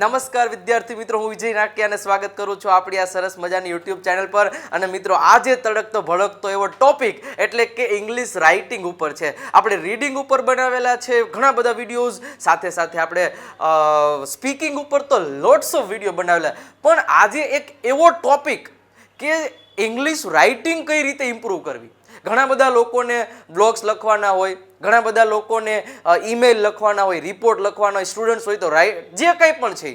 નમસ્કાર વિદ્યાર્થી મિત્રો, હું વિજય નાકિયાને સ્વાગત કરું છું આપણી આ સરસ મજાની યુટ્યુબ ચેનલ પર. અને મિત્રો, આજે તડકતો, ભડકતો એવો ટોપિક એટલે કે ઇંગ્લિશ રાઇટિંગ ઉપર છે. આપણે રીડિંગ ઉપર બનાવેલા છે ઘણા બધા વિડીયોઝ સાથે સાથે આપણે સ્પીકિંગ ઉપર તો લોટ્સ ઓફ વીડિયો બનાવેલા. પણ આજે એક એવો ટોપિક કે ઇંગ્લિશ રાઇટિંગ કઈ રીતે ઇમ્પ્રૂવ કરવી? ઘણા બધા લોકોને બ્લોગ્સ લખવાના હોય, ઘણા બધા લોકોને ઈમેલ લખવાના હોય રિપોર્ટ લખવાના હોય સ્ટુડન્ટ્સ હોય તો રાઇટ જે કંઈ પણ છે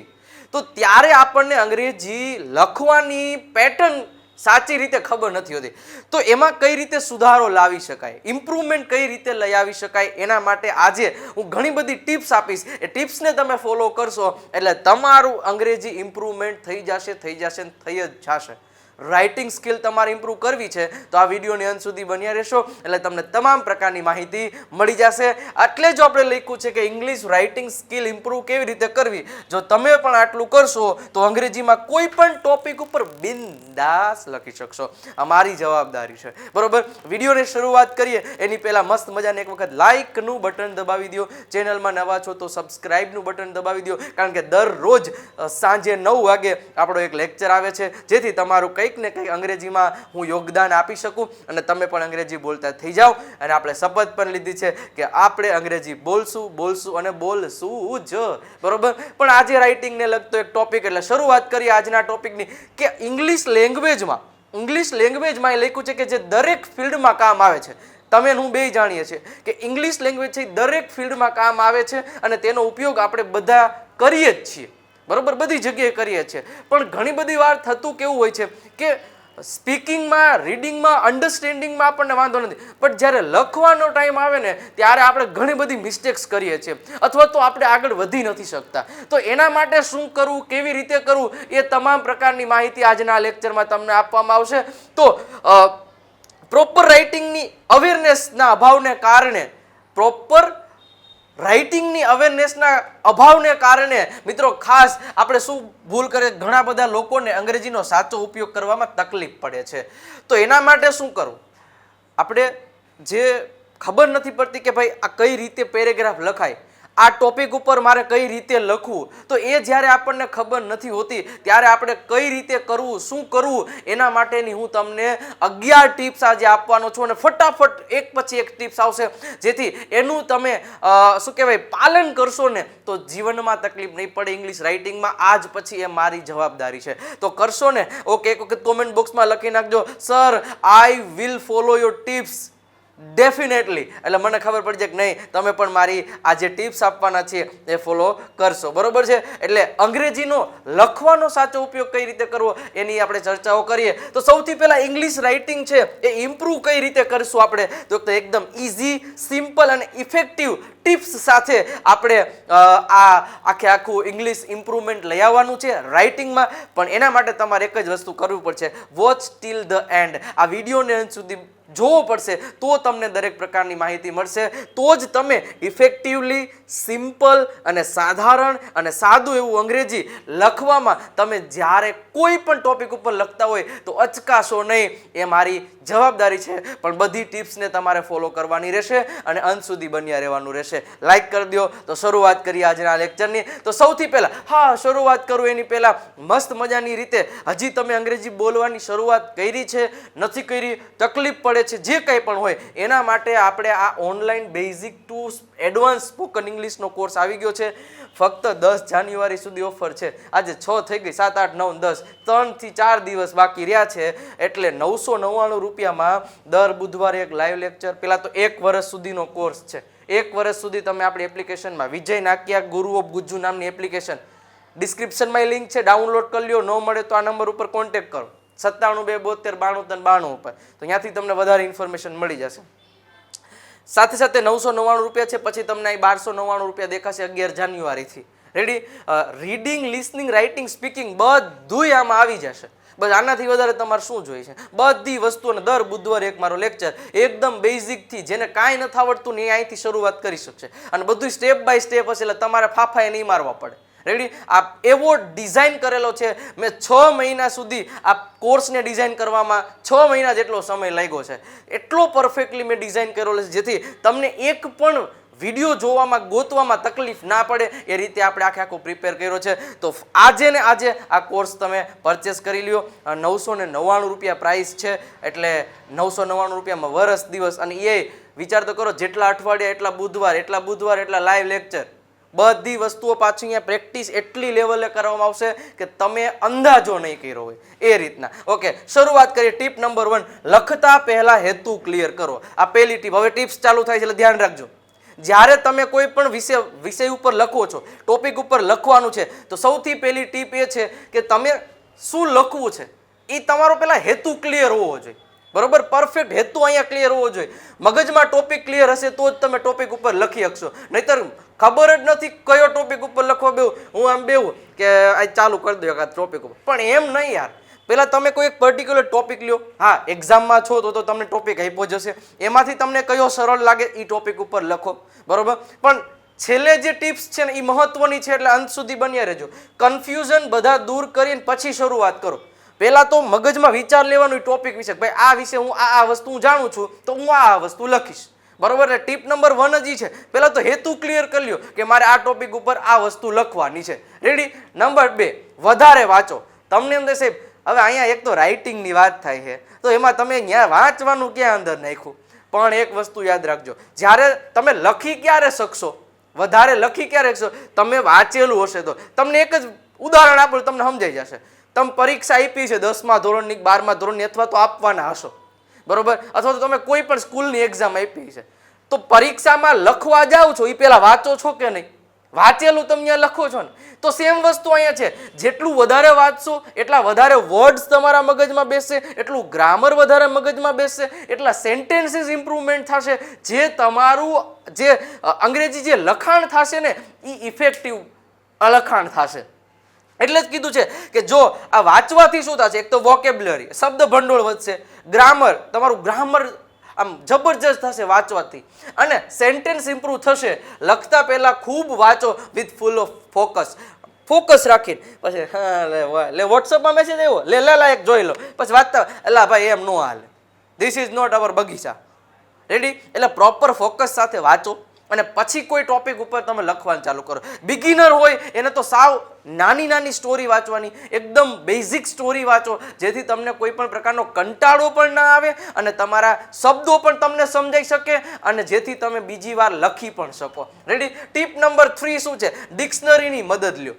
તો ત્યારે આપણને અંગ્રેજી લખવાની પેટર્ન સાચી રીતે ખબર નથી હોતી. તો એમાં કઈ રીતે સુધારો લાવી શકાય ઇમ્પ્રુવમેન્ટ કઈ રીતે લઈ આવી શકાય, એના માટે આજે હું ઘણી બધી ટિપ્સ આપીશ. એ ટિપ્સને તમે ફોલો કરશો એટલે તમારું અંગ્રેજી ઇમ્પ્રુવમેન્ટ થઈ જશે થઈ જશે થઈ જ જશે. રાઇટિંગ સ્કિલ તમારે ઇમ્પ્રૂવ કરવી છે, તો આ વિડીયોની અંત સુધી બન્યા રહેશો. એટલે તમને તમામ પ્રકારની માહિતી મળી જશે. એટલે જ આપણે લખ્યું છે કે ઇંગ્લિશ રાઇટિંગ સ્કિલ ઇમ્પ્રૂવ કેવી રીતે કરવી? જો તમે પણ આટલું કરશો, તો અંગ્રેજીમાં કોઈ પણ ટોપિક ઉપર બિંદાસ લખી શકશો. આ મારી જવાબદારી છે. બરોબર? વિડીયોની શરૂઆત કરીએ. એની પહેલાં મસ્ત મજાને એક વખત લાઇકનું બટન દબાવી દો ચેનલમાં નવા છો તો સબસ્ક્રાઇબનું બટન દબાવી દો કારણ કે દરરોજ સાંજે નવ વાગે આપણો એક લેક્ચર આવે છે. જેથી તમારું કંઈક ને કંઈક અંગ્રેજીમાં હું યોગદાન આપી શકું અને તમે પણ અંગ્રેજી બોલતા થઈ જાઓ. અને આપણે શપથ પણ લીધી છે કે આપણે અંગ્રેજી બોલશું બોલશું અને બોલશું જ. બરોબર? પણ આજે રાઇટિંગને લગતો એક ટોપિક એટલે શરૂઆત કરીએ આજના ટોપિકની કે ઇંગ્લિશ લેંગ્વેજમાં ઇંગ્લિશ લેંગ્વેજમાં એ લખ્યું છે કે જે દરેક ફિલ્ડમાં કામ આવે છે. તમે હું બે જાણીએ છીએ કે ઇંગ્લિશ લેંગ્વેજ છે દરેક ફિલ્ડમાં કામ આવે છે અને તેનો ઉપયોગ આપણે બધા કરીએ જ છીએ. બરોબર, બધી જગ્યાએ કરીએ છીએ. પણ ઘણી બધી વાર થતું કેવું હોય છે કે સ્પીકિંગમાં, રીડિંગમાં, અન્ડરસ્ટેન્ડિંગમાં આપણને વાંધો નથી. પણ જ્યારે લખવાનો ટાઈમ આવે ને, ત્યારે આપણે ઘણી બધી મિસ્ટેક્સ કરીએ છીએ. અથવા તો આપણે આગળ વધી નથી શકતા. તો એના માટે શું કરવું, કેવી રીતે કરવું, એ તમામ પ્રકારની માહિતી આજના લેક્ચરમાં તમને આપવામાં આવશે. તો પ્રોપર રાઇટિંગની અવેરનેસના અભાવને કારણે પ્રોપર રાઇટિંગની અવેરનેસના અભાવને કારણે, મિત્રો, ખાસ આપણે શું ભૂલ કરે ઘણા બધા લોકોને અંગ્રેજીનો સાચો ઉપયોગ કરવામાં તકલીફ પડે છે. તો એના માટે શું કરવું આપણે જે ખબર નથી પડતી કે ભાઈ આ કઈ રીતે પેરેગ્રાફ લખાય આ ટોપિક ઉપર મારે કઈ રીતે લખવું? તો એ જ્યારે આપણને ખબર નથી હોતી, ત્યારે આપણે કઈ રીતે કરવું, શું કરવું, એના માટેની હું તમને અગિયાર ટિપ્સ આજે આપવાનો છું અને ફટાફટ એક પછી એક ટિપ્સ આવશે. જેથી એનું તમે શું કહેવાય, પાલન કરશો ને, તો જીવનમાં તકલીફ નહીં પડે ઇંગ્લિશ રાઇટિંગમાં આજ પછી એ મારી જવાબદારી છે. તો કરશો ને, ઓકે, એક વખત કોમેન્ટ બોક્સમાં લખી નાખજો. Sir I will follow your tips definitely એટલે મને ખબર પડી જાય કે નહીં, તમે પણ મારી આ જે ટિપ્સ આપવાના છે, એ ફોલો કરશો. બરોબર છે? એટલે અંગ્રેજીનો લખવાનો સાચો ઉપયોગ કઈ રીતે કરવો, એની આપણે ચર્ચાઓ કરીએ. તો સૌથી પહેલાં ઇંગ્લિશ રાઇટિંગ છે, એ ઇમ્પ્રૂવ કઈ રીતે કરશું આપણે? તો એકદમ ઇઝી સિમ્પલ અને ઇફેક્ટિવ ટિપ્સ સાથે આપણે આ આખે આખું ઇંગ્લિશ ઇમ્પ્રુવમેન્ટ લઈ આવવાનું છે રાઇટિંગમાં પણ એના માટે તમારે એક જ વસ્તુ કરવું પડશે. વોચ ટીલ ધ એન્ડ આ વિડીયોને સુધી જોવો પડશે તો તમને દરેક પ્રકારની માહિતી મળશે. તો જ તમે ઇફેક્ટિવલી સિમ્પલ અને સાધારણ અને સાદું એવું અંગ્રેજી લખવામાં તમે જ્યારે કોઈ પણ ટોપિક ઉપર લખતા હોય તો અચકાશો નહીં. એ મારી જવાબદારી છે. પણ બધી ટિપ્સને તમારે ફોલો કરવાની રહેશે અને અંત સુધી બન્યા રહેવાનું રહેશે. લાઈક કરી દો તો શરૂઆત કરીએ આજના લેક્ચરની. તો સૌથી પહેલાં, હા, શરૂઆત કરું એની પહેલાં મસ્ત મજાની રીતે. હજી તમે અંગ્રેજી બોલવાની શરૂઆત કરી છે, નથી કરી, તકલીફ પડે છે, જે કંઈ પણ હોય, એના માટે આપણે આ online basic to advance spoken ઇંગ્લિશનો course આવી ગયો છે. ફક્ત દસ જાન્યુઆરી સુધી ઓફર છે. આજે છ થઈ ગઈ, સાત, આઠ, નવ, દસ, ત્રણથી ચાર દિવસ બાકી રહ્યા છે. એટલે નવસો નવ્વાણું રૂપિયામાં દર બુધવારે એક લાઈવ લેક્ચર પેલા તો એક વર્ષ સુધીનો કોર્સ છે. એક વર્ષ સુધી તમે આપણી એપ્લિકેશનમાં વિજય નાકિયા, ગુરુ ઓફ ગુજ્જુ નામની એપ્લિકેશન ડિસ્ક્રિપ્શનમાં લિંક છે ડાઉનલોડ કરી લ્યો, ન મળે તો આ નંબર ઉપર કોન્ટેક્ટ કરો. સત્તાણું બે બોતેર બાણું ત્રણ બાણું ઉપર. તો ત્યાંથી તમને વધારે ઇન્ફોર્મેશન મળી જશે. સાથે સાથે નવસો નવ્વાણું રૂપિયા છે, પછી તમને અહીં બારસો નવ્વાણું રૂપિયા દેખાશે અગિયાર જાન્યુઆરીથી. Ready reading listening writing speaking બધુંય આમાં આવી જશે. બસ આનાથી વધારે તમારે શું જોઈએ છે? બધી વસ્તુઓને દર બુધવારે એક મારો લેક્ચર એકદમ બેઝિકથી જેને કાંઈ નથી આવડતું ને એ અહીંથી શરૂઆત કરી શકશે. અને બધું સ્ટેપ બાય સ્ટેપ હશે એટલે તમારે ફાફાએ નહીં મારવા પડે. રેડી આ એવો ડિઝાઇન કરેલો છે. મેં છ મહિના સુધી આ કોર્સને ડિઝાઇન કરવામાં છ મહિના જેટલો સમય લાગ્યો છે. એટલો પરફેક્ટલી મેં ડિઝાઇન કરેલો છે, જેથી તમને એક પણ વીડિયો જોવામાં, ગોતવામાં તકલીફ ના પડે, એ રીતે આપણે આખે આખો પ્રિપેર કર્યો છે. તો આજે ને આજે આ કોર્સ તમે પરચેસ કરી લ્યો. નવસો ને નવ્વાણું રૂપિયા પ્રાઇસ છે, એટલે નવસો નવ્વાણું રૂપિયામાં વરસ દિવસ, અને એ વિચાર તો કરો, જેટલા અઠવાડિયા, એટલા બુધવાર એટલા બુધવાર, એટલા લાઈવ લેક્ચર બધી વસ્તુઓ પાછી અહીંયા પ્રેક્ટિસ એટલી લેવલે કરવામાં આવશે કે તમે અંદાજો નહીં કર્યો હોય. એ રીતના. ઓકે, શરૂઆત કરીએ ટીપ નંબર વન. લખતા પહેલા હેતુ ક્લિયર કરો. આ પહેલી ટીપ. હવે ટિપ્સ ચાલુ થાય છે એટલે ધ્યાન રાખજો. જ્યારે તમે કોઈ પણ વિષય વિષય ઉપર લખો છો, ટોપિક ઉપર લખવાનું છે, તો સૌથી પહેલી ટીપ એ છે કે તમે શું લખવું છે? એ તમારો પહેલાં હેતુ ક્લિયર હોવો જોઈએ. બરોબર? પરફેક્ટ હેતુ અહીંયા ક્લિયર હોવો જોઈએ. મગજમાં ટોપિક ક્લિયર હશે તો જ તમે ટોપિક ઉપર લખી શકશો. નહીતર ખબર જ નથી કયો ટોપિક ઉપર લખવા બેવું હું આમ બેવું કે આ ચાલુ કરી દઉં ટોપિક ઉપર. પણ એમ નહીં યાર. પહેલાં તમે કોઈ એક પર્ટિક્યુલર ટોપિક લ્યો. હા એક્ઝામમાં છો તો તો તમને ટોપિક આપ્યો જશે એમાંથી તમને કયો સરળ લાગે એ ટોપિક ઉપર લખો. બરાબર? પણ છેલ્લે જે ટિપ્સ છે ને એ મહત્વની છે એટલે અંત સુધી બન્યા રહેજો. કન્ફ્યુઝન બધા દૂર કરીને પછી શરૂઆત કરો. પહેલાં તો મગજમાં વિચાર લેવાનો ટોપિક વિશે. ભાઈ, આ વિશે હું આ આ વસ્તુ જાણું છું તો હું આ વસ્તુ લખીશ. બરોબર ને? ટીપ નંબર વન જ છે. પહેલાં તો હેતુ ક્લિયર કરી લ્યો કે મારે આ ટોપિક ઉપર આ વસ્તુ લખવાની છે. રેડી નંબર બે, વધારે વાંચો. તમને એમ થશે હવે અહીંયા એક તો રાઇટિંગની વાત થાય છે. તો એમાં તમે ત્યાં વાંચવાનું ક્યાં અંદર નાખ્યું? પણ એક વસ્તુ યાદ રાખજો. જ્યારે તમે લખી ક્યારે શકશો? વધારે લખી ક્યારે શકશો? તમે વાંચેલું હશે તો. તમને એક જ ઉદાહરણ આપું, તમને સમજાઈ જશે. તમે પરીક્ષા આપી છે દસમા ધોરણની બારમા ધોરણની અથવા તો આપવાના હશો. બરોબર? અથવા તો તમે કોઈ પણ સ્કૂલની એક્ઝામ આપી છે. તો પરીક્ષામાં લખવા જાઓ છો એ પહેલાં વાંચો છો કે નહીં? વાંચેલું તમે લખો છો ને? તો સેમ વસ્તુ અહીંયા છે. જેટલું વધારે વાંચશો, એટલા વધારે વર્ડ્સ તમારા મગજમાં બેસશે, એટલું ગ્રામર વધારે મગજમાં બેસશે, એટલા સેન્ટેન્સીસ ઇમ્પ્રુવમેન્ટ થશે. જે તમારું, જે અંગ્રેજી જે લખાણ થશે ને એ ઇફેક્ટિવ લખાણ થશે. એટલે જ કીધું છે કે જો આ વાંચવાથી શું થશે? એક તો વોકેબ્યુલરી શબ્દ ભંડોળ વધશે ગ્રામર તમારું ગ્રામર આમ જબરજસ્ત થશે વાંચવાથી. અને સેન્ટેન્સ ઇમ્પ્રૂવ થશે, લખતા પહેલાં ખૂબ વાંચો with full of focus focus રાખીને. પછી, હા, લે વોટ્સઅપમાં મેસેજ આવ્યો? લે લે એક જોઈ લો. પછી વાંચતા એલા ભાઈ, એમ નો હાલે. ધીસ ઇઝ નોટ અવર બગીચા. રેડી એટલે પ્રોપર ફોકસ સાથે વાંચો. અને પછી કોઈ ટોપિક ઉપર તમે લખવાનું ચાલુ કરો. બિગિનર હોય, એને તો સાવ નાની નાની સ્ટોરી વાંચવાની, એકદમ બેઝિક સ્ટોરી વાંચો, જેથી તમને કોઈ પણ પ્રકારનો કંટાળો પણ ના આવે અને તમારા શબ્દો પણ તમને સમજાઈ શકે અને જેથી તમે બીજી વાર લખી પણ શકો. રેડી ટીપ નંબર થ્રી શું છે? ડિક્શનરીની મદદ લ્યો.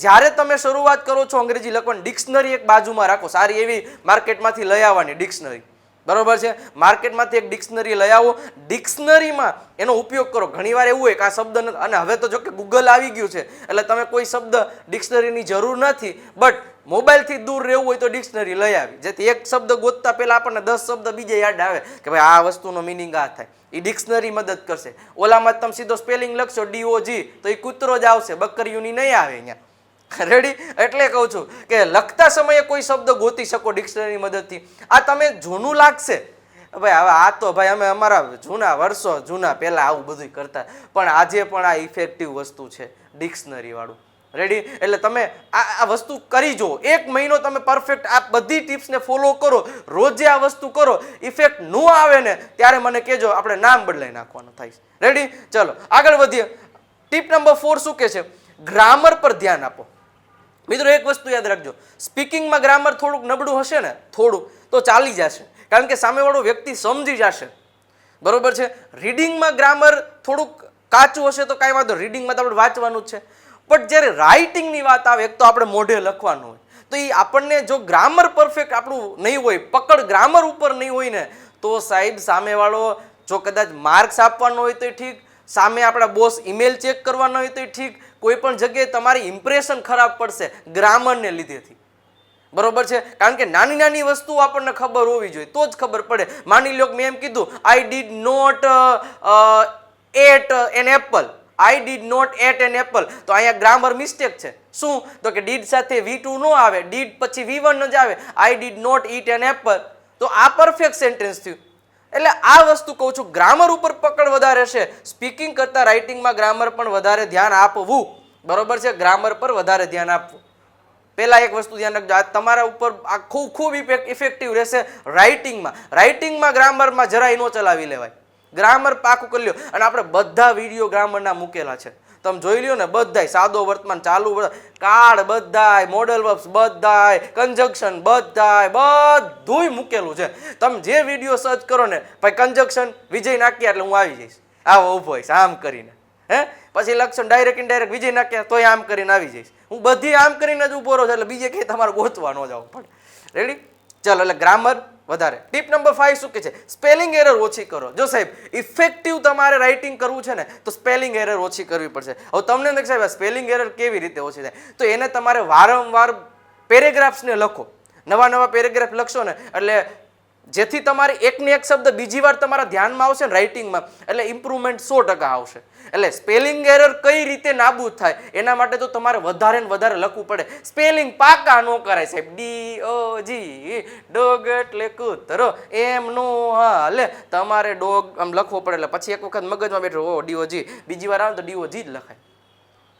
જ્યારે તમે શરૂઆત કરો છો અંગ્રેજી લખવાની ડિક્શનરી એક બાજુમાં રાખો. સારી એવી માર્કેટમાંથી લઈ આવવાની ડિક્શનરી બરોબર છે? માર્કેટમાંથી એક ડિક્શનરી લઈ આવો. ડિક્શનરીમાં એનો ઉપયોગ કરો. ઘણીવાર એવું હોય કે આ શબ્દ અને હવે તો જો કે ગૂગલ આવી ગયું છે. એટલે તમે કોઈ શબ્દ ડિક્શનરીની જરૂર નથી. બટ મોબાઈલથી દૂર રહેવું હોય તો ડિક્શનરી લઈ આવી. જેથી એક શબ્દ ગોતતા પહેલાં આપણને દસ શબ્દ બીજે યાદ આવે કે ભાઈ આ વસ્તુનો મિનિંગ આ થાય. એ ડિક્શનરી મદદ કરશે. ઓલામાં તમે સીધો સ્પેલિંગ લખશો ડીઓજી તો એ કૂતરો જ આવશે. બકરીઓની નહીં આવે અહીંયા. રેડી એટલે કહું છું કે લખતા સમયે કોઈ શબ્દ ગોતી શકો ડિક્શનરીની મદદથી. આ તમે જૂનું લાગશે. ભાઈ, હવે આ તો ભાઈ અમે અમારા જૂના વર્ષો, જૂના પહેલાં આવું બધું કરતા. પણ આજે પણ આ ઇફેક્ટિવ વસ્તુ છે ડિક્શનરીવાળું રેડી એટલે તમે આ આ વસ્તુ કરી જુઓ. એક મહિનો તમે પરફેક્ટ આ બધી ટિપ્સને ફોલો કરો. રોજે આ વસ્તુ કરો. ઇફેક્ટ ન આવે ને, ત્યારે મને કહેજો આપણે નામ બદલાઈ નાખવાનું થાય. રેડી ચલો, આગળ વધીએ. ટીપ નંબર ફોર શું કે છે? ગ્રામર પર ધ્યાન આપો. મિત્રો, એક વસ્તુ યાદ રાખજો. સ્પીકિંગમાં ગ્રામર થોડુંક નબળું હશે ને, થોડું, તો ચાલી જશે. કારણ કે સામેવાળો વ્યક્તિ સમજી જશે. બરોબર છે? રીડિંગમાં ગ્રામર થોડુંક કાચું હશે તો કાંઈ વાંધો રીડિંગમાં તો આપણે વાંચવાનું જ છે. બટ જ્યારે રાઇટિંગની વાત આવે, એક તો આપણે મોઢે લખવાનું હોય. તો એ આપણને જો ગ્રામર પરફેક્ટ આપણું નહીં હોય, પકડ ગ્રામર ઉપર નહીં હોય ને, તો સાહેબ સામેવાળો જો કદાચ માર્ક્સ આપવાનો હોય તો ઠીક. સામે આપણા બોસ ઈમેલ ચેક કરવાનો હોય તો ઠીક. કોઈ પણ જગ્યાએ તમારી ઇમ્પ્રેશન ખરાબ પડશે ગ્રામરને લીધેથી. બરોબર છે? કારણ કે નાની નાની વસ્તુઓ આપણને ખબર હોવી જોઈએ, તો જ ખબર પડે. માની લો મેં એમ કીધું I did not ate an apple I did not ate an apple તો અહીંયા ગ્રામર મિસ્ટેક છે. શું? તો કે ડીડ સાથે વી ટુ ન આવે. ડીડ પછી વી વન જ આવે. I did not eat an apple તો આ પરફેક્ટ સેન્ટેન્સ થયું. એટલે આ વસ્તુ કહું છું ગ્રામર ઉપર પકડ વધારે છે. સ્પીકિંગ કરતાં રાઇટિંગમાં ગ્રામર પણ વધારે ધ્યાન આપવું. બરોબર છે? ગ્રામર પર વધારે ધ્યાન આપવું. પહેલાં એક વસ્તુ ધ્યાન રાખજો, આ તમારા ઉપર આ ખૂબ ખૂબ ઇફેક્ટિવ રહેશે રાઇટિંગમાં રાઇટિંગમાં ગ્રામરમાં જરાય ન ચલાવી લેવાય. ગ્રામર પાકું કરી લ્યો. અને આપણે બધા વીડિયો ગ્રામરના મૂકેલા છે. તમે જોઈ લ્યો ને, બધાય સાદો વર્તમાન, ચાલુ કાળ બધાય મોડલ વર્બ્સ બધાય કન્જક્શન બધાય, બધુંય મૂકેલું છે. તમે જે વીડિયો સર્ચ કરો ને, ભાઈ કન્જક્શન વિજય નાખ્યા એટલે હું આવી જઈશ. આવો ઊભો હોઈશ આમ કરીને. હે? પછી લક્ષણ ડાયરેક્ટ ઇનડાયરેક્ટ વિજય નાખ્યા, તોય આમ કરીને આવી જઈશ. હું બધી આમ કરીને જ ઊભો રહું છું, એટલે બીજે કંઈ તમારે ગોતવા ન જવું પડે. રેડી ચાલો, એટલે ગ્રામર વધારે. ટીપ નંબર ફાઈવ શું કે છે? સ્પેલિંગ એરર ઓછી કરો. જો સાહેબ ઇફેક્ટિવ તમારે રાઇટિંગ કરવું છે ને, તો સ્પેલિંગ એરર ઓછી કરવી પડશે. હવે તમને નથી સાહેબ સ્પેલિંગ એરર કેવી રીતે ઓછી થાય? તો એને તમારે વારંવાર પેરેગ્રાફ્સને લખો. નવા નવા પેરેગ્રાફ લખશો ને, એટલે જેથી તમારે એકને એક શબ્દ બીજી વાર તમારા ધ્યાનમાં આવશે ને રાઇટિંગમાં એટલે ઇમ્પ્રુવમેન્ટ સો ટકા આવશે. એટલે સ્પેલિંગ એરર કઈ રીતે નાબૂદ થાય, એના માટે તો તમારે વધારે ને વધારે લખવું પડે. સ્પેલિંગ પાકા ન કરાય સાહેબ. ડી ઓ જી ડોગ એટલે કૂતરો. એમ નો હાલે. તમારે ડોગ આમ લખવો પડે, એટલે પછી એક વખત મગજમાં બેઠો, ઓ ડીઓ જી બીજી વાર આવે તો ડીઓ જી જ લખાય.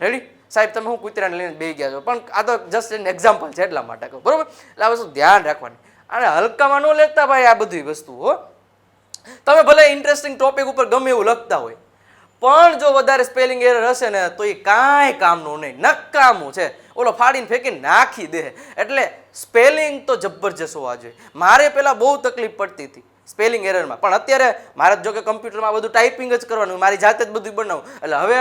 રેડી સાહેબ, તમે હું કૂતરાને લઈને બે ગયા છો. પણ આ તો જસ્ટ એન એક્ઝામ્પલ છે એટલા માટે કહું. બરોબર? એટલે આ વસ્તુ ધ્યાન રાખવાની. અને હલકામાં ન લેતા ભાઈ આ બધી વસ્તુ, હો. તમે ભલે ઇન્ટરેસ્ટિંગ ટોપિક ઉપર ગમે એવું લખતા હોય, પણ જો વધારે સ્પેલિંગ એરર હશે ને, તો એ કાંઈ કામનું નહીં. નકામું છે. ઓલો ફાડીને ફેંકીને નાખી દે. એટલે સ્પેલિંગ તો જબરજસ્ત હોવા જોઈએ. મારે પહેલાં બહુ તકલીફ પડતી હતી. સ્પેલિંગ એરરમાં. પણ અત્યારે મારે જો કે કમ્પ્યુટરમાં બધું ટાઈપિંગ જ કરવાનું, મારી જાતે જ બધું બનાવું. એટલે હવે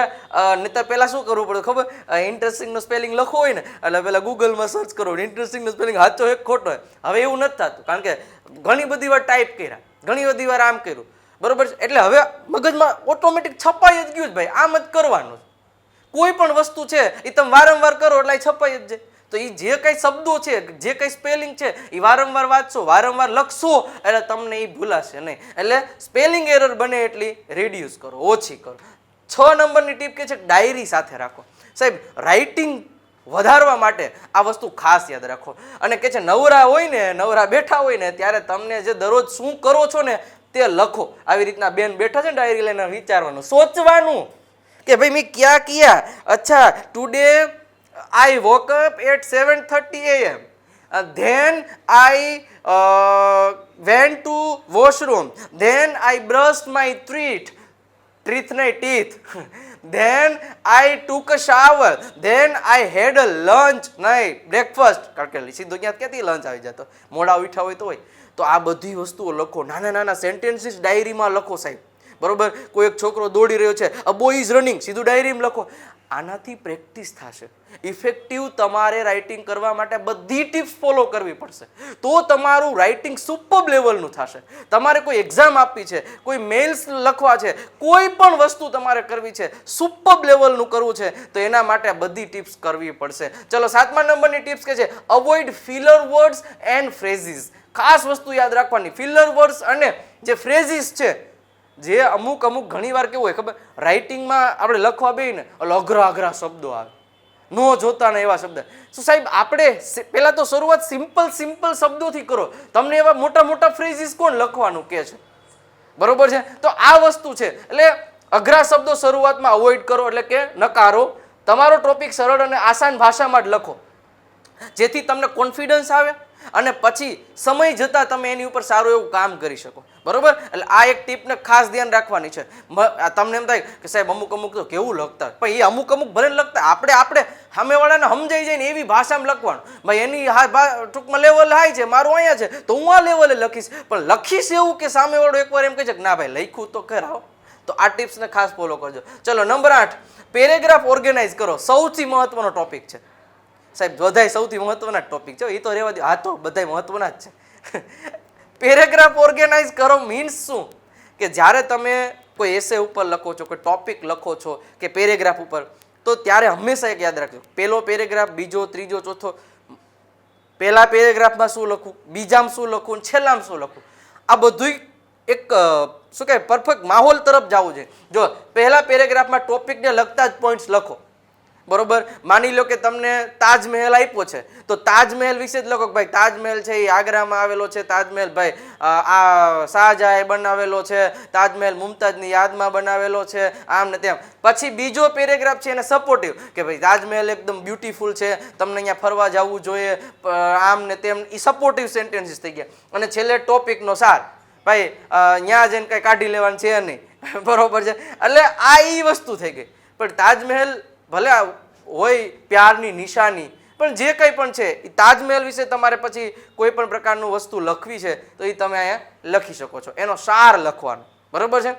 નહીતર પહેલાં શું કરવું પડે ખબર? ઇન્ટરેસ્ટિંગનું સ્પેલિંગ લખો હોય ને, એટલે પહેલાં ગૂગલમાં સર્ચ કરો ઇન્ટરેસ્ટિંગનું સ્પેલિંગ સાચો એક ખોટો હોય. હવે એવું નથી થતું, કારણ કે ઘણી બધી વાર ટાઈપ કર્યા, ઘણી બધી વાર આમ કર્યું. બરોબર છે? એટલે હવે મગજમાં ઓટોમેટિક છપાઈ જ ગયું જ ભાઈ. આમ જ કરવાનું કોઈ પણ વસ્તુ છે એ તમે વારંવાર કરો એટલે છપાઈ જ જાય. તો એ જે કંઈ શબ્દો છે, જે કંઈ સ્પેલિંગ છે એ વારંવાર વાંચશો, વારંવાર લખશો, એટલે તમને એ ભૂલાશે નહીં. એટલે સ્પેલિંગ એરર બને એટલી રેડ્યુસ કરો, ઓછી કરો. છ નંબરની ટીપ કે છે ડાયરી સાથે રાખો. સાહેબ રાઇટિંગ વધારવા માટે આ વસ્તુ ખાસ યાદ રાખો. અને કે છે, નવરા હોય ને, નવરા બેઠા હોય ને, ત્યારે તમને જે દરરોજ શું કરો છો ને, તે લખો. આવી રીતના બેન બેઠા છે ને ડાયરી લઈને વિચારવાનું, સોચવાનું કે ભાઈ મેં ક્યાં ક્યાં? અચ્છા today I woke up at seven thirty AM then I went to washroom then I brush my treat tree નહીં teeth then I took a shower then I had a lunch નહીં બ્રેકફાસ્ટ કારણ કે સીધો ક્યાં ક્યાંથી lunch આવી જતો મોડા ઉઠ્યા હોય તો હોય. તો આ બધી વસ્તુઓ લખો. નાના નાના સેન્ટેન્સીસ ડાયરીમાં લખો સાહેબ. બરોબર? કોઈ એક છોકરો દોડી રહ્યો છે. અ બોય ઇઝ રનિંગ સીધું ડાયરીમાં લખો. આનાથી પ્રેક્ટિસ થશે. ઇફેક્ટિવ તમારે રાઇટિંગ કરવા માટે બધી ટિપ્સ ફોલો કરવી પડશે. તો તમારું રાઇટિંગ સુપર લેવલનું થશે. તમારે કોઈ એક્ઝામ આપવી છે, કોઈ મેલ્સ લખવા છે, કોઈ પણ વસ્તુ તમારે કરવી છે સુપર લેવલનું કરવું છે, તો એના માટે બધી ટિપ્સ કરવી પડશે. ચલો, સાતમા નંબરની ટિપ્સ કે છે avoid filler words and phrases ખાસ વસ્તુ યાદ રાખવાની. ફિલર વર્ડ્સ અને જે ફ્રેઝિસ છે જે અમુક અમુક ઘણી વાર કેવું હોય, ખબર? રાઇટિંગમાં આપણે લખવા બે ને અઘરા અઘરા શબ્દો આવે. નો જોતા ને એવા શબ્દ. શું સાહેબ, આપણે પહેલાં તો શરૂઆત સિમ્પલ સિમ્પલ શબ્દોથી કરો. તમને એવા મોટા મોટા ફ્રેઝિસ કોણ લખવાનું કે છે? બરોબર છે? તો આ વસ્તુ છે. એટલે અઘરા શબ્દો શરૂઆતમાં અવોઇડ કરો એટલે કે નકારો. તમારો ટોપિક સરળ અને આસાન ભાષામાં જ લખો. જેથી તમને કોન્ફિડન્સ આવે. અને પછી સમય જતાં તમે એની ઉપર સારું એવું કામ કરી શકો. બરોબર? એટલે આ એક ટીપને ખાસ ધ્યાન રાખવાની છે. તમને એમ થાય કે સાહેબ અમુક અમુક તો કેવું લખતા. પણ એ અમુક અમુક ભલે લખતા, આપણે આપણે સામેવાળાને સમજાઈ જાય ને એવી ભાષામાં લખવાનું. ભાઈ, એની ટૂંકમાં લેવલ હાઈ છે, મારું અહીંયા છે, તો હું આ લેવલે લખીશ. પણ લખીશ એવું કે સામેવાળો એકવાર એમ કહે છે કે ના ભાઈ, લખ્યું તો કરાવો. તો આ ટિપ્સને ખાસ ફોલો કરજો. ચલો, નંબર આઠ. પેરેગ્રાફ ઓર્ગેનાઇઝ કરો. સૌથી મહત્વનો ટોપિક છે. સાહેબ, બધાય સૌથી મહત્વના ટોપિક છે. એ તો રહેવા દો આ તો બધાય મહત્વના જ છે. પેરેગ્રાફ ઓર્ગેનાઇઝ કરો મીન્સ શું? કે જ્યારે તમે કોઈ એસે ઉપર લખો છો, કોઈ ટોપિક લખો છો, કે પેરેગ્રાફ ઉપર, તો ત્યારે હંમેશા એક યાદ રાખજો. પહેલો પેરેગ્રાફ બીજો, ત્રીજો, ચોથો, પહેલા પેરેગ્રાફમાં શું લખું? બીજામાં શું લખવું છેલ્લામાં શું લખવું આ બધું એક શું કહેવાય પરફેક્ટ માહોલ તરફ જવું છે. જો પહેલા પેરેગ્રાફમાં ટોપિકને લગતા જ પોઈન્ટ્સ લખો. બરોબર? માની લો કે તમને તાજમહેલ આપ્યો છે. તો તાજમહેલ વિશે જ લખો ભાઈ, તાજમહેલ છે એ આગ્રામાં આવેલો છે. તાજમહેલ ભાઈ આ શાહજહાએ બનાવેલો છે. તાજમહેલ મુમતાજની યાદમાં બનાવેલો છે. આમ ને તેમ. પછી બીજો પેરેગ્રાફ છે એને સપોર્ટિવ કે ભાઈ, તાજમહેલ એકદમ બ્યુટીફુલ છે. તમને અહીંયા ફરવા જવું જોઈએ. આમ ને તેમ. એ સપોર્ટિવ સેન્ટેન્સીસ થઈ ગયા. અને છેલ્લે ટોપિકનો સાર. ભાઈ ત્યાં જઈને કંઈ કાઢી લેવાનું છે નહીં. બરોબર છે? એટલે આ એ વસ્તુ થઈ ગઈ. પણ તાજમહેલ ભલે હોય પ્યારની, નિશાની, પણ જે કંઈ પણ છે એ તાજમહેલ વિશે તમારે પછી કોઈ પણ પ્રકારનું વસ્તુ લખવી છે, તો એ તમે અહીંયા લખી શકો છો. એનો સાર લખવાનો. બરાબર છે?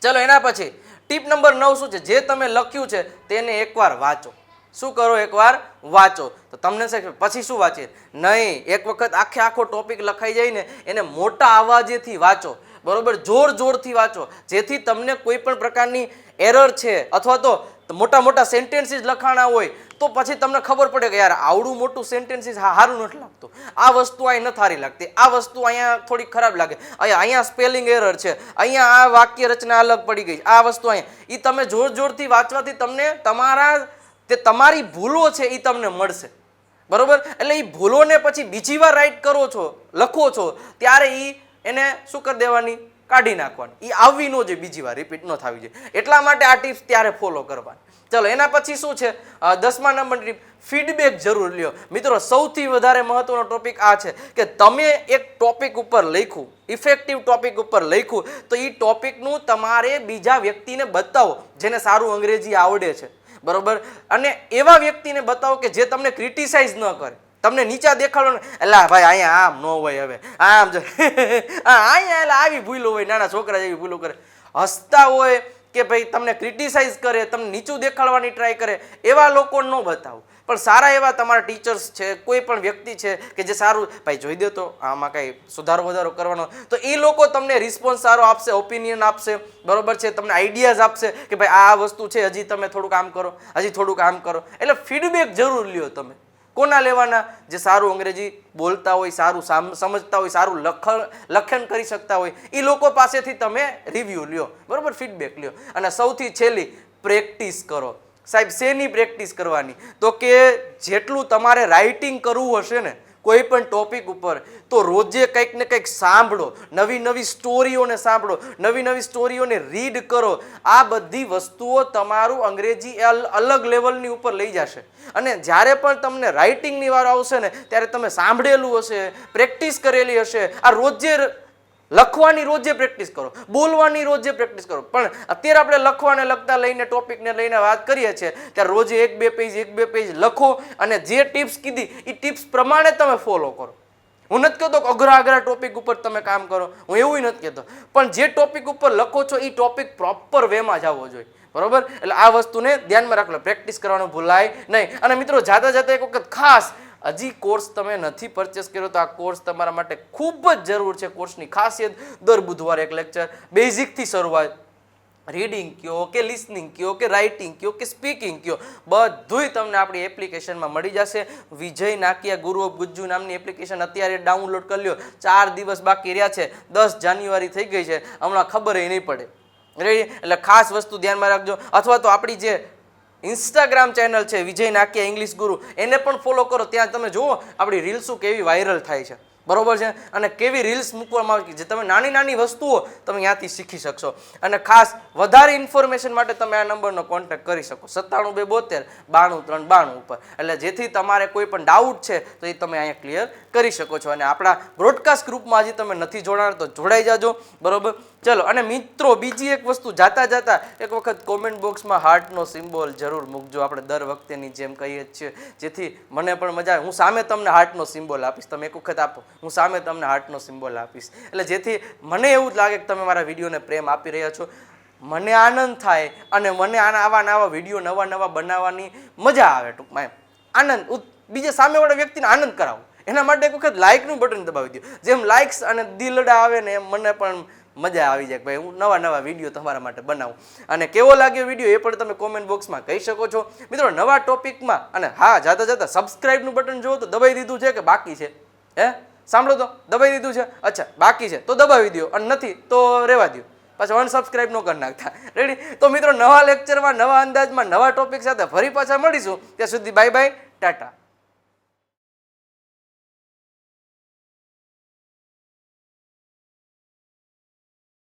ચલો, એના પછી ટીપ નંબર નવ શું છે? જે તમે લખ્યું છે, તેને એકવાર વાંચો. શું કરો એકવાર? વાંચો. તો તમને શું પછી શું વાંચીએ નહીં, એક વખત આખે આખો ટોપિક લખાઈ જાય ને, એને મોટા અવાજેથી વાંચો. બરોબર? જોર જોરથી વાંચો. જેથી તમને કોઈ પણ પ્રકારની એરર છે અથવા તો મોટા મોટા સેન્ટેન્સીસ લખાણા હોય, તો પછી તમને ખબર પડે કે યાર, આવડું મોટું સેન્ટેન્સીસ સારું નથી લાગતું. આ વસ્તુ અહીં નથી સારી લાગતી. આ વસ્તુ અહીંયા થોડી ખરાબ લાગે. અહીંયા અહીંયા સ્પેલિંગ એરર છે. અહીંયા આ વાક્ય રચના અલગ પડી ગઈ. આ વસ્તુ અહીંયા. એ તમે જોર જોરથી વાંચવાથી તમને તમારા તે તમારી ભૂલો છે એ તમને મળશે. બરોબર? એટલે એ ભૂલોને પછી બીજી વાર રાઈટ કરો છો, લખો છો, ત્યારે એ એને શું કરી દેવાની? કાઢી નાખવાની. એ આવવી ન જોઈએ બીજી વાર રિપીટ ન થવી જોઈએ. એટલા માટે આ ટિપ્સ ત્યારે ફોલો કરવાની. ચલો, એના પછી શું છે? દસમા નંબરની ટીપ ફીડબેક જરૂર લ્યો. મિત્રો, સૌથી વધારે મહત્વનો ટોપિક આ છે કે તમે એક ટોપિક ઉપર લખ્યું ઇફેક્ટિવ ટોપિક ઉપર લખ્યું, તો એ ટોપિકનું તમારે બીજા વ્યક્તિને બતાવો, જેને સારું અંગ્રેજી આવડે છે. બરોબર? અને એવા વ્યક્તિને બતાવો કે જે તમને ક્રિટિસાઇઝ ન કરે. તમને નીચા દેખાડો ને એટલે ભાઈ, અહીંયા આમ ન હોય હવે. આમ અહીંયા એટલે આવી ભૂલો હોય, નાના છોકરા જેવી ભૂલો કરે. હસતા હોય કે ભાઈ તમને ક્રિટિસાઇઝ કરે, તમને નીચું દેખાડવાની ટ્રાય કરે, એવા લોકો ન બતાવો. પણ સારા એવા તમારા ટીચર્સ છે, કોઈ પણ વ્યક્તિ છે કે જે સારું, ભાઈ, જોઈ દે તો, આમાં કાંઈ સુધારો વધારો કરવાનો. તો એ લોકો તમને રિસ્પોન્સ સારો આપશે ઓપિનિયન આપશે, બરોબર છે? તમને આઈડિયાઝ આપશે કે, ભાઈ, આ વસ્તુ છે, હજી તમે થોડું કામ કરો, હજી થોડું કામ કરો. એટલે ફીડબેક જરૂર લ્યો તમે. કોના લેવાના? જે સારું અંગ્રેજી બોલતા હોય, સારું સામ- સમજતા હોય, સારું લખણ, લખન કરી શકતા હોય એ લોકો પાસેથી તમે રિવ્યૂ લ્યો. બરોબર? ફીડબેક લ્યો. અને સૌથી છેલ્લી પ્રેક્ટિસ કરો. સાહેબ, શેની પ્રેક્ટિસ કરવાની? તો કે જેટલું તમારે રાઇટિંગ કરવું હશે ને, કોઈ પણ ટોપિક ઉપર, તો રોજે કંઈક ને કંઈક સાંભળો, નવી નવી સ્ટોરીઓને સાંભળો, નવી નવી સ્ટોરીઓને રીડ કરો. આ બધી વસ્તુઓ તમારું અંગ્રેજી અલગ લેવલની ઉપર લઈ જશે. અને જ્યારે પણ તમને રાઇટિંગની વાર આવશે ને, ત્યારે તમે સાંભળેલું હશે પ્રેક્ટિસ કરેલી હશે, આ રોજે લખવાની રોજે પ્રેક્ટિસ કરો, બોલવાની રોજે પ્રેક્ટિસ કરો. પણ અત્યારે આપણે લખવાને લખતા લઈને, ટોપિકને લઈને વાત કરીએ છીએ, ત્યારે રોજે એક બે પેજ એક બે પેજ લખો અને જે ટિપ્સ કીધી એ ટિપ્સ પ્રમાણે તમે ફોલો કરો. હું નથી કહેતો કે અઘરા અઘરા ટોપિક ઉપર તમે કામ કરો, હું એવું નથી કહેતો. પણ જે ટોપિક ઉપર લખો છો એ ટોપિક પ્રોપર વેમાં જ આવવો જોઈએ. બરોબર? એટલે આ વસ્તુને ધ્યાનમાં રાખો. પ્રેક્ટિસ કરવાનું ભૂલાય નહીં. અને મિત્રો, જાતા જાતા એક વખત ખાસ હજી કોર્સ તમે નથી પરચેસ કર્યો તો આ કોર્સ તમારા માટે ખૂબ જ જરૂર છે. કોર્સની ખાસિયત, દર બુધવારે એક લેક્ચર બેઝિકથી શરૂઆત. રીડિંગ કયો કે લિસનિંગ કયો કે રાઇટિંગ કયો કે સ્પીકિંગ કયો, બધુંય તમને આપણી એપ્લિકેશનમાં મળી જશે. વિજય નાકિયા ગુરુ ઓફ ગુજ્જુ નામની એપ્લિકેશન અત્યારે ડાઉનલોડ કરી લ્યો. ચાર દિવસ બાકી રહ્યા છે. દસ જાન્યુઆરી થઈ ગઈ છે. હમણાં ખબર નહીં પડે. રેડી એટલે ખાસ વસ્તુ ધ્યાનમાં રાખજો. અથવા તો આપણી જે ઇન્સ્ટાગ્રામ ચેનલ છે, વિજય નાકિયા ઇંગ્લિશ ગુરુ એને પણ ફોલો કરો, ત્યાં તમે જુઓ, આપણી રીલ્સો કેવી વાયરલ થાય છે. બરોબર છે? અને કેવી રીલ્સ મૂકવામાં આવે જે તમે નાની નાની વસ્તુઓ તમે ત્યાંથી શીખી શકશો. અને ખાસ વધારે ઇન્ફોર્મેશન માટે તમે આ નંબરનો કોન્ટેક્ટ કરી શકો. સત્તાણું બે બોતેર, બાણું ત્રણ, બાણું ઉપર. એટલે જેથી તમારે કોઈ પણ ડાઉટ છે, તો એ તમે અહીંયા ક્લિયર કરી શકો છો. અને આપણા બ્રોડકાસ્ટ ગ્રુપમાં હજી તમે નથી જોડાણ, તો જોડાઈ જાજો. બરોબર? ચલો, અને મિત્રો, બીજી એક વસ્તુ જાતા જાતા એક વખત કોમેન્ટ બોક્સમાં હાર્ટનો સિમ્બોલ જરૂર મૂકજો. આપણે દર વખતેની જેમ કહીએ જ છીએ. જેથી મને પણ મજા આવે. હું સામે તમને હાર્ટનો સિમ્બોલ આપીશ. તમે એક વખત આપો. હું સામે તમને હાર્ટનો સિમ્બોલ આપીશ. એટલે જેથી મને એવું જ લાગે કે તમે મારા વિડીયોને પ્રેમ આપી રહ્યા છો. મને આનંદ થાય અને મને આવા નવા વીડિયો નવા નવા બનાવવાની મજા આવે ટૂંકમાં એમ. આનંદ બીજા સામેવાળા વ્યક્તિને આનંદ કરાવો. એના માટે એક વખત લાઇકનું બટન દબાવી દો. જેમ લાઇક્સ અને દિલડા આવે ને એમ મને પણ મજા આવી જાય ભાઈ હું નવા નવા વીડિયો તમારા માટે બનાવું. અને કેવો લાગ્યો વીડિયો એ પણ તમે કોમેન્ટ બોક્સમાં કહી શકો છો. મિત્રો, નવા ટોપિકમાં અને હા, જાતા જાતા સબસ્ક્રાઇબનું બટન જુઓ તો દબાઈ દીધું છે કે બાકી છે? હે? સાંભળો તો દબાવી દીધું છે. અચ્છા, બાકી છે. તો દબાવી દો અને નથી, તો રહેવા દો પાછા અનસબસ્ક્રાઇબ ન કરી નાખતા. રેડી તો મિત્રો, નવા લેક્ચરમાં નવા અંદાજમાં, નવા ટોપિક સાથે ફરી પાછા મળીશું. ત્યાં સુધી બાય બાય ટાટા.